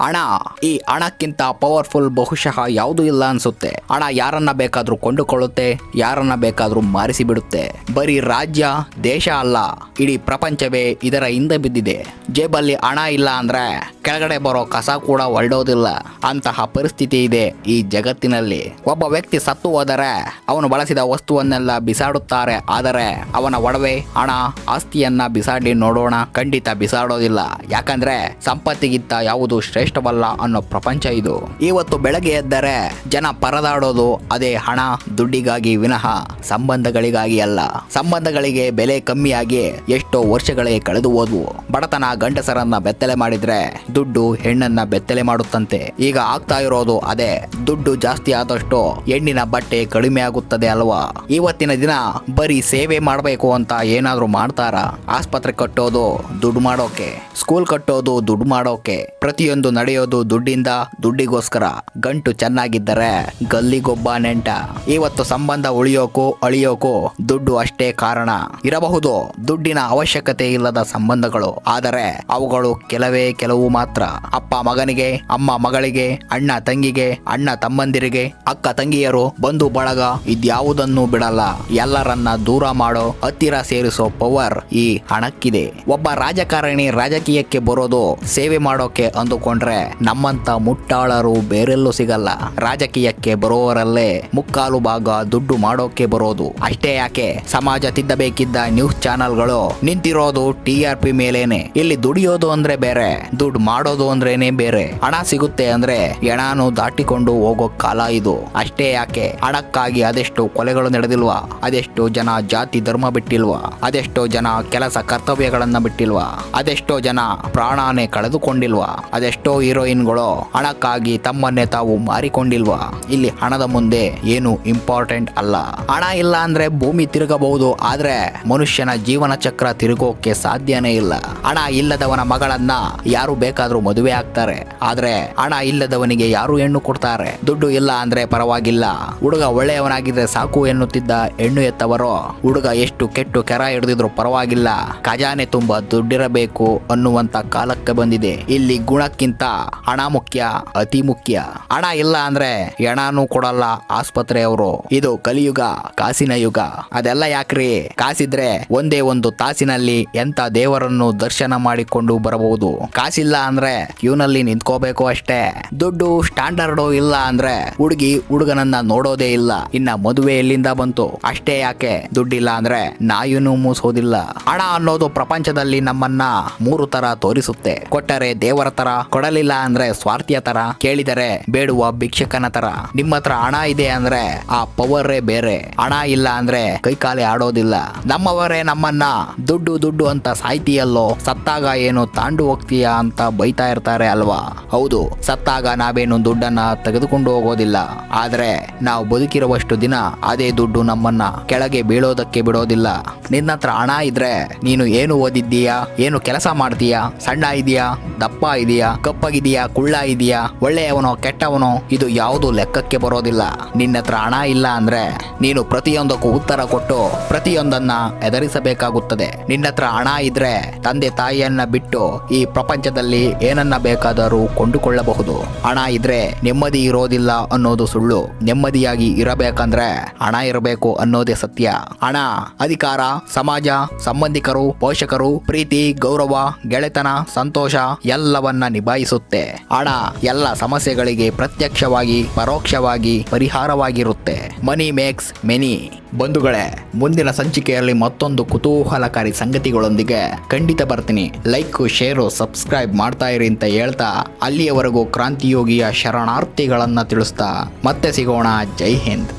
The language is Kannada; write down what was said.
ಹಣ ಈ ಹಣಕ್ಕಿಂತ ಪವರ್ಫುಲ್ ಬಹುಶಃ ಯಾವುದೂ ಇಲ್ಲ ಅನ್ಸುತ್ತೆ. ಹಣ ಯಾರನ್ನ ಬೇಕಾದ್ರೂ ಕೊಂಡುಕೊಳ್ಳುತ್ತೆ, ಯಾರನ್ನ ಬೇಕಾದ್ರೂ ಮಾರಿಸಿ ಬಿಡುತ್ತೆ ಬರೀ ರಾಜ್ಯ, ದೇಶ ಅಲ್ಲ, ಇಡೀ ಪ್ರಪಂಚವೇ ಇದರ ಹಿಂದೆ ಬಿದ್ದಿದೆ. ಜೇಬಲ್ಲಿ ಹಣ ಇಲ್ಲ ಅಂದ್ರೆ ಕೆಳಗಡೆ ಬರೋ ಕಸ ಕೂಡ ಹೊರಡೋದಿಲ್ಲ ಅಂತಹ ಪರಿಸ್ಥಿತಿ ಇದೆ ಈ ಜಗತ್ತಿನಲ್ಲಿ. ಒಬ್ಬ ವ್ಯಕ್ತಿ ಸತ್ತು ಹೋದರೆ ಅವನು ಬಳಸಿದ ವಸ್ತುವನ್ನೆಲ್ಲ ಬಿಸಾಡುತ್ತಾರೆ. ಆದರೆ ಅವನ ಒಡವೆ ಹಣ ಆಸ್ತಿಯನ್ನ ಬಿಸಾಡಿ ನೋಡೋಣ. ಖಂಡಿತ ಬಿಸಾಡೋದಿಲ್ಲ. ಯಾಕಂದ್ರೆ ಸಂಪತ್ತಿಗಿಂತ ಯಾವುದು ಶ್ರೇಷ್ಠವಲ್ಲ ಅನ್ನೋ ಪ್ರಪಂಚ ಇದು. ಇವತ್ತು ಬೆಳಗ್ಗೆ ಎದ್ದರೆ ಜನ ಪರದಾಡೋದು ಅದೇ ಹಣ, ದುಡ್ಡಿಗಾಗಿ ವಿನಃ ಸಂಬಂಧಗಳಿಗಾಗಿ ಅಲ್ಲ. ಸಂಬಂಧಗಳಿಗೆ ಬೆಲೆ ಕಮ್ಮಿಯಾಗಿ ಎಷ್ಟೋ ವರ್ಷಗಳೇ ಕಳೆದು ಹೋದ್ವು. ಬಡತನ ಗಂಡಸರನ್ನ ಬೆತ್ತಲೆ ಮಾಡಿದ್ರೆ ದುಡ್ಡು ಹೆಣ್ಣನ್ನ ಬೆತ್ತಲೆ ಮಾಡುತ್ತಂತೆ. ಈಗ ಆಗ್ತಾ ಇರೋದು ಅದೇ, ದುಡ್ಡು ಜಾಸ್ತಿ ಆದಷ್ಟು ಹೆಣ್ಣಿನ ಬಟ್ಟೆ ಕಡಿಮೆ ಆಗುತ್ತದೆ ಅಲ್ವಾ? ಇವತ್ತಿನ ದಿನ ಬರೀ ಸೇವೆ ಮಾಡಬೇಕು ಅಂತ ಏನಾದ್ರೂ ಮಾಡ್ತಾರ? ಆಸ್ಪತ್ರೆ ಕಟ್ಟೋದು ದುಡ್ಡು ಮಾಡೋಕೆ, ಸ್ಕೂಲ್ ಕಟ್ಟೋದು ದುಡ್ಡು ಮಾಡೋಕೆ, ಪ್ರತಿಯೊಂದು ನಡೆಯೋದು ದುಡ್ಡಿಂದ ದುಡ್ಡಿಗೋಸ್ಕರ. ಗಂಟು ಚೆನ್ನಾಗಿದ್ದರೆ ಗಲ್ಲಿಗೊಬ್ಬ ನೆಂಟ. ಇವತ್ತು ಸಂಬಂಧ ಉಳಿಯೋಕೋ, ಅಳಿಯೋಕೋ ದುಡ್ಡು ಅಷ್ಟೇ ಕಾರಣ. ಇರಬಹುದು, ದುಡ್ಡಿನ ಅವಶ್ಯಕತೆ ಇಲ್ಲದ ಸಂಬಂಧಗಳು. ಆದರೆ ಅವುಗಳು ಕೆಲವೇ ಕೆಲವು ಮಾತ್ರ. ಅಪ್ಪ ಮಗನಿಗೆ, ಅಮ್ಮ ಮಗಳಿಗೆ, ಅಣ್ಣ ತಂಗಿಗೆ, ಅಣ್ಣ ತಮ್ಮಂದಿರಿಗೆ, ಅಕ್ಕ ತಂಗಿಯರು, ಬಂಧು ಬಳಗ ಇದ್ಯಾವುದನ್ನು ಬಿಡಲ್ಲ. ಎಲ್ಲರನ್ನ ದೂರ ಮಾಡೋ, ಹತ್ತಿರ ಸೇರಿಸೋ ಪವರ್ ಈ ಹಣಕ್ಕಿದೆ. ಒಬ್ಬ ರಾಜಕಾರಣಿ ರಾಜಕೀಯಕ್ಕೆ ಬರೋದು ಸೇವೆ ಮಾಡೋಕೆ ಅಂದುಕೊಂಡ್ರೆ ನಮ್ಮಂತ ಮುಟ್ಟಾಳರು ಬೇರೆಲ್ಲೂ ಸಿಗಲ್ಲ. ರಾಜಕೀಯಕ್ಕೆ ಬರೋವರಲ್ಲೇ ಮುಕ್ಕಾಲು ಭಾಗ ದುಡ್ಡು ಮಾಡೋಕೆ ಬರೋದು. ಅಷ್ಟೇ ಯಾಕೆ? ಸಮಾಜ ತಿದ್ದಬೇಕಿದ್ದ ನ್ಯೂಸ್ ಚಾನೆಲ್ಗಳು ನಿಂತಿರೋದು ಟಿ ಆರ್ ಪಿ ಮೇಲೇನೆ. ಇಲ್ಲಿ ದುಡಿಯೋದು ಅಂದ್ರೆ ಬೇರೆ, ದುಡ್ಡು ಮಾಡೋದು ಅಂದ್ರೇನೆ ಬೇರೆ. ಹಣ ಸಿಗುತ್ತೆ ಅಂದ್ರೆ ಎಣಾನು ದಾಟಿಕೊಂಡು ಹೋಗೋ ಕಾಲ ಇದು. ಅಷ್ಟೇ ಯಾಕೆ? ಹಣಕ್ಕಾಗಿ ಅದೆಷ್ಟು ಕೊಲೆಗಳು ನಡೆದಿಲ್ವಾ? ಅದೆಷ್ಟು ಜನ ಜಾತಿ ಧರ್ಮ ಬಿಟ್ಟಿಲ್ವಾ? ಅದೆಷ್ಟೋ ಜನ ಕೆಲಸ ಕರ್ತವ್ಯಗಳನ್ನ ಬಿಟ್ಟಿಲ್ವಾ? ಅದೆಷ್ಟೋ ಜನ ಪ್ರಾಣಾನೇ ಕಳೆದುಕೊಂಡಿಲ್ವಾ? ಅದೆಷ್ಟೋ ಹೀರೋಯಿನ್ಗಳು ಹಣಕ್ಕಾಗಿ ತಮ್ಮನ್ನೇ ತಾವು ಮಾರಿಕೊಂಡಿಲ್ವಾ? ಇಲ್ಲಿ ಹಣದ ಮುಂದೆ ಏನು ಇಂಪಾರ್ಟೆಂಟ್ ಅಲ್ಲ. ಹಣ ಇಲ್ಲ ಅಂದ್ರೆ ಭೂಮಿ ತಿರುಗಬಹುದು, ಆದ್ರೆ ಮನುಷ್ಯನ ಜೀವನ ಚಕ್ರ ತಿರುಗೋಕೆ ಸಾಧ್ಯನೇ ಇಲ್ಲ. ಹಣ ಇಲ್ಲದವನ ಮಗಳನ್ನ ಯಾರು ಬೇಕಾದ್ರೂ ಮದುವೆ ಆಗ್ತಾರೆ. ಆದ್ರೆ ಹಣ ಇಲ್ಲದವನಿಗೆ ಯಾರು ಹೆಣ್ಣು ಕೊಡ್ತಾರೆ? ದುಡ್ಡು ಇಲ್ಲ ಅಂದ್ರೆ ಪರವಾಗಿಲ್ಲ. ಹುಡುಗ ಒಳ್ಳೆಯವನಾಗಿದ್ರೆ ಸಾಕು ಎನ್ನುತ್ತಿದ್ದ ಹೆಣ್ಣು ಎತ್ತವರು, ಹುಡುಗ ಎಷ್ಟು ಕೆಟ್ಟು ಕೆರ ಹಿಡಿದಿದ್ರು ಪರವಾಗಿಲ್ಲ. ಖಜಾನೆ ತುಂಬಾ ದುಡ್ಡಿರಬೇಕು ಅನ್ನುವಂತ ಕಾಲಕ್ಕೆ ಬಂದಿದೆ. ಇಲ್ಲಿ ಗುಣಕ್ಕಿಂತ ಹಣ ಮುಖ್ಯ, ಅತಿ ಮುಖ್ಯ. ಹಣ ಇಲ್ಲ ಅಂದ್ರೆ ಹೆಣನೂ ಕೊಡಲ್ಲ ಆಸ್ಪತ್ರೆಯವರು. ಇದು ಕಲಿಯುಗ, ಕಾಸಿನ ಯುಗ. ಅದೆಲ್ಲ ಯಾಕ್ರಿ? ಕಾಸಿದ್ರೆ ಒಂದೇ ಒಂದು ತಾಸಿನಲ್ಲಿ ಎಂತ ದೇವರನ್ನು ದರ್ಶನ ಮಾಡಿಕೊಂಡು ಬರಬಹುದು. ಕಾಸಿಲ್ಲ ಅಂದ್ರೆ ಕ್ಯೂನಲ್ಲಿ ನಿಂತ್ಕೋಬೇಕು ಅಷ್ಟೇ. ದುಡ್ಡು ಸ್ಟ್ಯಾಂಡರ್ಡು ಇಲ್ಲ ಅಂದ್ರೆ ಹುಡುಗಿ ಹುಡುಗನನ್ನ ನೋಡೋದೇ ಇಲ್ಲ. ಇನ್ನ ಮದುವೆ ಎಲ್ಲಿಂದ ಬಂತು? ಅಷ್ಟೇ ಯಾಕೆ? ದುಡ್ಡಿಲ್ಲ ಅಂದ್ರೆ ನಾಯಿನೂ ಮೂಸೋದಿಲ್ಲ. ಹಣ ಅನ್ನೋದು ಪ್ರಪಂಚದಲ್ಲಿ ನಮ್ಮನ್ನ ಮೂರು ತರ ತೋರಿಸುತ್ತೆ. ಕೊಟ್ಟರೆ ದೇವರ ತರ ಕೊಡಲಿಲ್ಲ ಅಂದ್ರೆ ಸ್ವಾರ್ಥಿಯ ತರ ಕೇಳಿದರೆ ಬೇಡುವ ಭಿಕ್ಷಕನ ತರ. ನಿಮ್ಮ ಹತ್ರ ಹಣ ಇದೆ ಅಂದ್ರೆ ಆ ಪವರೇ ಬೇರೆ. ಹಣ ಇಲ್ಲ ಅಂದ್ರೆ ಕೈಕಾಲೆ ಆಡೋದಿಲ್ಲ. ನಮ್ಮವರೇ ನಮ್ಮನ್ನ ದುಡ್ಡು ದುಡ್ಡು ಅಂತ ಸಾಯ್ತೀಯಲ್ಲೋ, ಸತ್ತಾಗ ಏನು ತಾಂಡು ಹೋಗ್ತೀಯಾ ಅಂತ ಬೈತಾ ಇರ್ತಾರೆ ಅಲ್ವಾ? ಹೌದು, ಸತ್ತಾಗ ನಾವೇನು ದುಡ್ಡನ್ನ ತೆಗೆದುಕೊಂಡು ಹೋಗೋದಿಲ್ಲ. ಆದ್ರೆ ನಾವು ಬದುಕಿರುವಷ್ಟು ದಿನ ಅದೇ ದುಡ್ಡು ನಮ್ಮನ್ನ ಕೆಳಗೆ ಬೀಳೋದಕ್ಕೆ ಬಿಡೋದಿಲ್ಲ. ನಿನ್ನ ಹತ್ರ ಹಣ ಇದ್ರೆ ನೀನು ಏನು ಓದಿದ್ದೀಯಾ? ಏನು ಕೆಲಸ ಮಾಡ್ತೀಯಾ? ಸಣ್ಣ ಇದೆಯಾ? ದಪ್ಪ ಇದೆಯಾ? ಕಪ್ಪಗಿದೆಯಾ ಕುಳ್ಳ ಇದೆಯಾ ಒಳ್ಳೆಯವನೋ, ಕೆಟ್ಟವನೋ, ಇದು ಯಾವುದು ಲೆಕ್ಕಕ್ಕೆ ಬರೋದಿಲ್ಲ. ನಿನ್ನ ಹತ್ರ ಹಣ ಇಲ್ಲ ಅಂದ್ರೆ ನೀನು ಪ್ರತಿಯೊಂದಕ್ಕೂ ಉತ್ತರ ಕೊಟ್ಟು ಪ್ರತಿಯೊಂದನ್ನ ಎದುರಿಸಬೇಕಾಗುತ್ತದೆ ನಿನ್ನ ಹತ್ರ ಹಣ ಇದ್ರೆ ತಂದೆ ತಾಯಿಯನ್ನ ಬಿಟ್ಟು ಈ ಪ್ರಪಂಚದಲ್ಲಿ ಏನನ್ನ ಬೇಕಾದರೂ ಕೊಂಡುಕೊಳ್ಳಬಹುದು. ಹಣ ಇದ್ರೆ ನೆಮ್ಮದಿ ಇರೋದಿಲ್ಲ ಅನ್ನೋದು ಸುಳ್ಳು. ನೆಮ್ಮದಿಯಾಗಿ ಇರಬೇಕಂದ್ರೆ ಹಣ ಇರಬೇಕು ಅನ್ನೋದೇ ಸತ್ಯ. ಹಣ ಅಧಿಕಾರ, ಸಮಾಜ, ಸಂಬಂಧಿಕರು, ಪೋಷಕರು, ಪ್ರೀತಿ, ಗೌರವ, ಗೆಳೆತನ, ಸಂತೋಷ ಎಲ್ಲವನ್ನ ನಿಭಾಯಿಸುತ್ತೆ ಹಣ ಎಲ್ಲ ಸಮಸ್ಯೆಗಳಿಗೆ ಪ್ರತ್ಯಕ್ಷವಾಗಿ, ಪರೋಕ್ಷವಾಗಿ ಪರಿಹಾರವಾಗಿರುತ್ತೆ. ಮನಿ ಮೇಕ್ಸ್ ಮೆನಿ. ಬಂಧುಗಳೇ, ಮುಂದಿನ ಸಂಚಿಕೆಯಲ್ಲಿ ಮತ್ತೊಂದು ಕುತೂಹಲಕಾರಿ ಸಂಗತಿಗಳೊಂದಿಗೆ ಖಂಡಿತ ಬರ್ತೀನಿ. ಲೈಕ್, ಶೇರು, ಸಬ್ಸ್ಕ್ರೈಬ್ ಮಾಡ್ತಾ ಇರಿ ಅಂತ ಹೇಳ್ತಾ ಅಲ್ಲಿಯವರೆಗೂ ಕ್ರಾಂತಿಯೋಗಿಯ ಶರಣಾರ್ಥಿಗಳನ್ನ ತಿಳಿಸ್ತಾ ಮತ್ತೆ ಸಿಗೋಣ. ಜೈ ಹಿಂದ್.